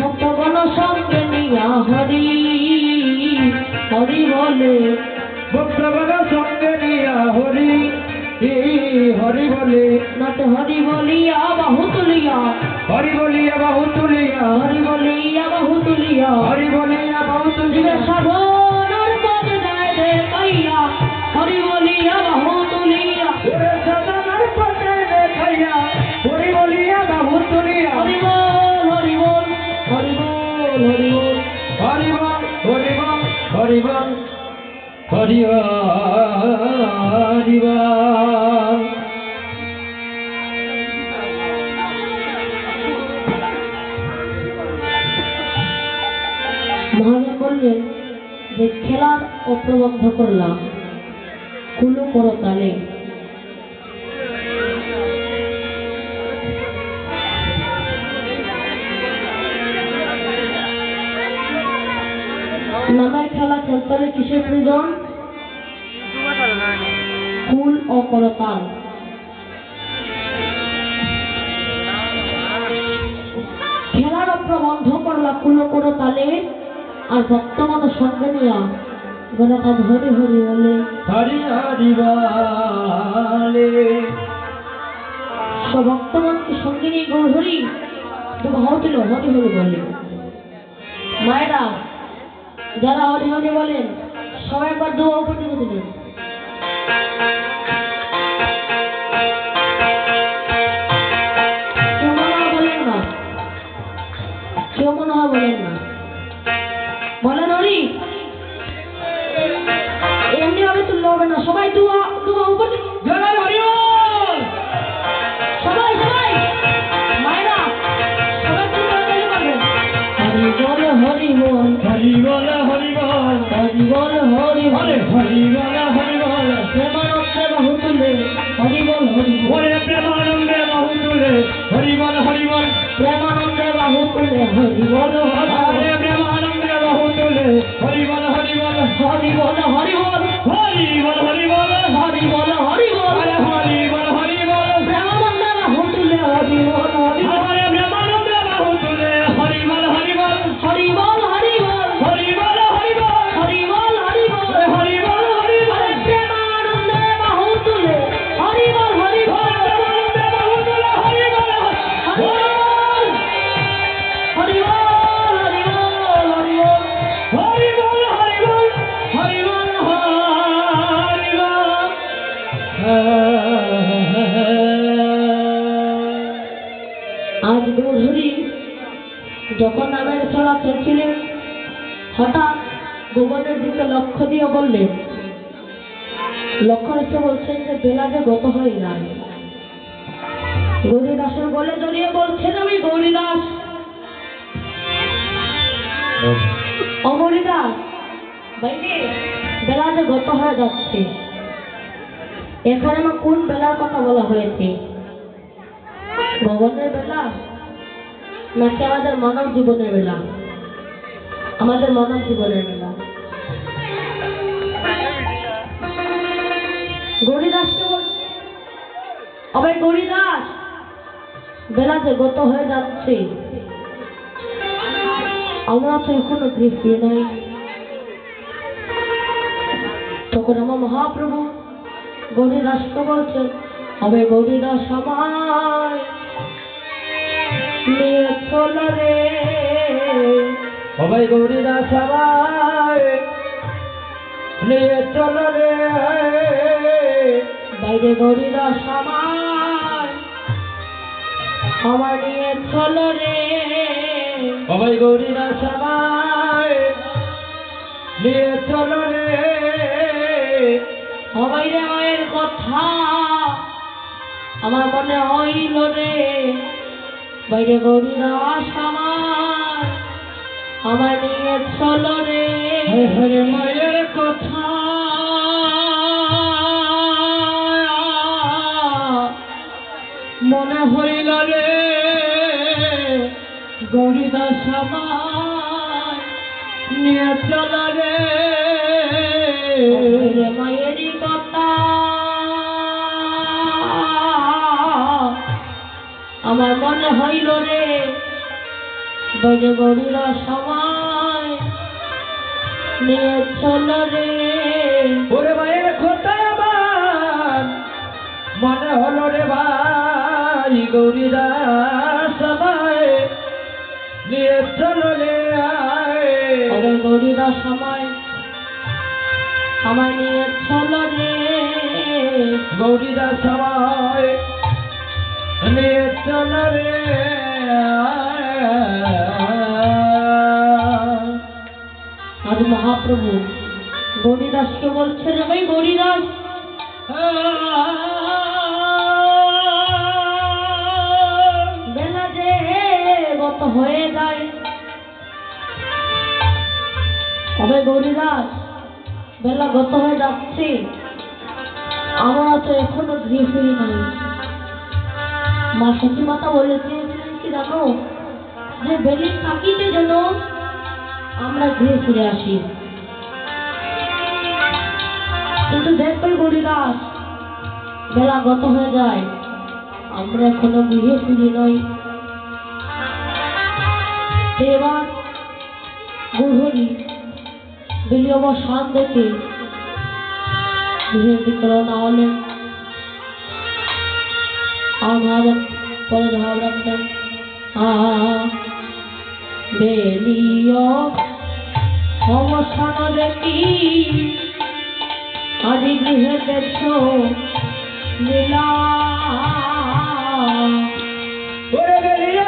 ভক্তগণ সঙ্গে নিয়া হরি। হরি বলে। ভক্তগণ সঙ্গে নিয়া হরি। হরি বলে। নাতে হরি বলিয়া বাহু তুলিয়া। হরি বলিয়া বাহু তুলিয়া। হরি বলিয়া বাহু তুলিয়া। হরি বলিয়া বাহু তুলিয়া। দিবে হরি হরি মহাজন বললেন, যে খেলার অপ্রবন্ধ করলাম, কুলো করো তালে। নামের খেলা খেলতে হলে কিসের প্রয়োজন? কুল ও করতাল খেলার প্রবন্ধ করলা কুলো করো তালে আর বর্তমান সঙ্গে নিয়া গণকাজ হরি হরি বলে হরি হরি বলে। সঙ্গে নিয়ে গৌর হরি দিল হরি হরি বলে। মায়েরা যারা হরি হরি বলেন সবাই একবার দোয়া উপর দিলেন। 塩物はブレます。हरिवन हरे प्रेमानंद हरिवल हरिवन हरिवल हरिवन हरिवन हरिवन हरिवन हरिवन খেলা খেলছিলেন হঠাৎ ভুবনের দিকে লক্ষ্য দিয়ে বললেন লক্ষ্য রেখে বলছেন যে বেলা যে গত হয়ে যায় গৌরীদাসের বলে জড়িয়ে বলছেন আমি গৌরীদাস। অমরিদাস বেলা যে গত হয়ে যাচ্ছে। এখানে আমার কোন বেলার কথা বলা হয়েছে? ভগবানের বেলা নাকি আমাদের মানব জীবনের বেলা? আমাদের মানব জীবনের বেলা। গরিদাসকে বলছে গরিদাস বেলা যে গত হয়ে যাচ্ছে। আমরা তো এখনও গৃহ নাই। তখন আমার মহাপ্রভু গৌরীদাসকে বলছেন গৌরীদাস আমায় রে সবাই গৌরীরা সবাই নিয়ে চল রে বাইরে গৌরীদাস আমায় আমার নিয়ে চল রে সবাই গৌরীরা সবাই নিয়ে চল রে সবাই রে মায়ের কথা আমার মনে হইল রে। বাইরে গৌরীদাস আমার। আমার নিয়ে চল রে। হরে মায়ের কথা। মনে হইল রে গৌরীদাস আমার নিয়ে চল রে। আমার মনে হইল রে বজে গরিরা সময় নিয়ে চলো রে। ওরে মায়ের কথা আমার মনে হলো রে ভাই গৌরীরা সবাই নিয়ে চলো রে আয়। ওরে গরিরা সময় আমায় নিয়ে চলো রে। গৌরীরা সবাই নিয়ে চলো রে। আজ মহাপ্রভু গরিদাসকে বলছে রে ভাই গরিদাস বেলা যে গত হয়ে যায়। তবে গরিদাস বেলা গত হয়ে যাচ্ছে। আমরা তো এখনও গৃহে নাই মা সতী মাতা বলে কি জানো যে বেলির থাকিতে যেন আমরা গৃহে ফিরে আসি। কিন্তু দেখবে গরিদাস, বেলা গত হয়ে যায়, আমরা এখনও গৃহে ফিরি নই। এবার গুহরি বেলি অবসান দেখে গৃহের দিকে রওনা হলেন। আমার পরে ধাপ রাখলেন আ বেলিও অবসান দেখি আজি গৃহে দেশ লীলা ওরে বেরিয়ে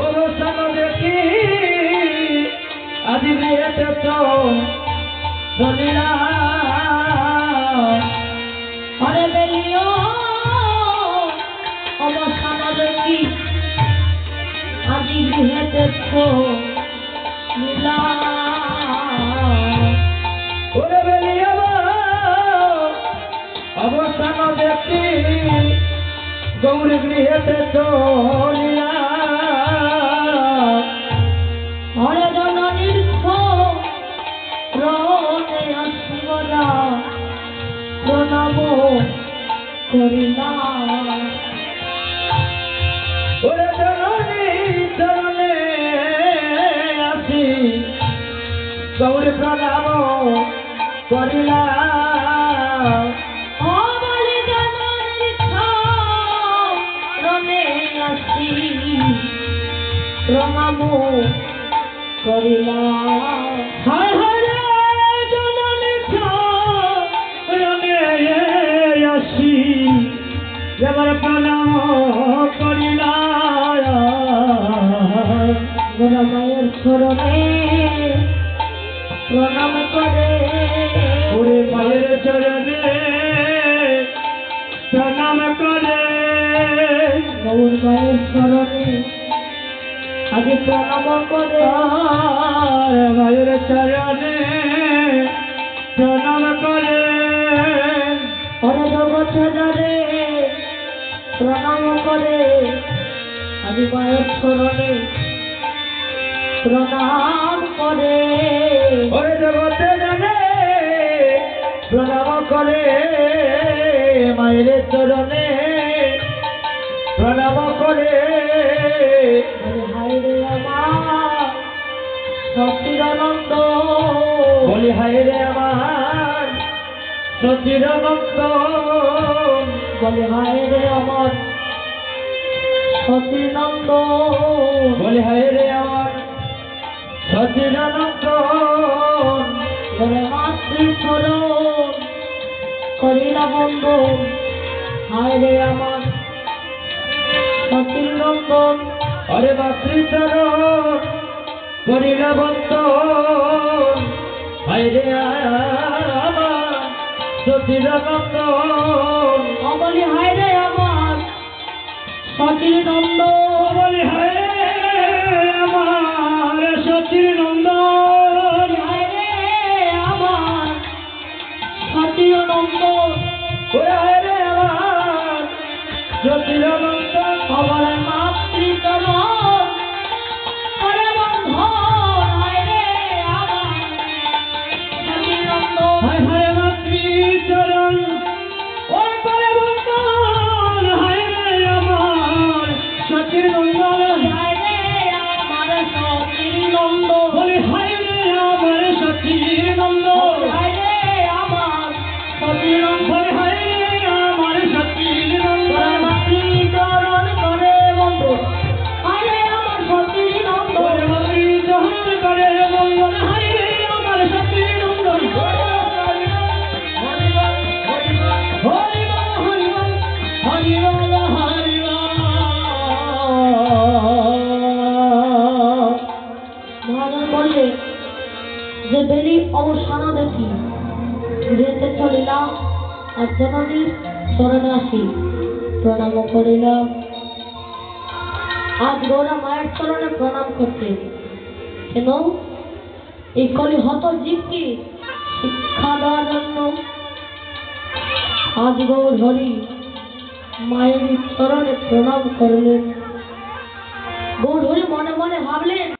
অবস্থান দেখি আজি বিয়েতে গৌরী গৃহেতে চলিয়া। হরে জননীর রণে আসিবরা প্রণাম করিলা ওরে জননী চরণে আসি। করিলা প্রণাম করিলা। হায় জননী চরণে আসি, এবার প্রণাম করিলা। মায়ের চরণে প্রণাম করে। ওরে মায়ের চরণে প্রণাম করে। গৌর মায়ের চরণে আজ প্রণাম করে। আর চরণে প্রণাম করে। অরে জগৎ প্রণাম করে। আজ মায়ের চরণে প্রণাম করে। ওরে জগতে জানে প্রণাম করে। মায়ের চরণে প্রণাম করে। সচিদানন্দ। বলি হায় রে আমার সচির নন্দ হায় রে আমার সচিনন্দ বলি হায় রে আমার সচির নন্দ বলে মাতৃচরণ করিলা বন্ধ হায় রে আমার। সচিনন্দন অরে মাতৃচরণ করিল বন্ধ হায় রে আমার সচির নন্দ অবলি হায় রে আমার সচিনন্দ বলি হায় রে আমার সচির নন্দন হায় রে আমার সচিনন্দ ওরে আর জননীর চরণে আসি, প্রণাম করিলাম। আজ গৌরা মায়ের চরণে প্রণাম করতে। কেন? এই কলি হত জীবকে শিক্ষা দেওয়ার জন্য। আজ গৌর হরি মায়ের চরণে প্রণাম করলেন। গৌর হরি মনে মনে হাত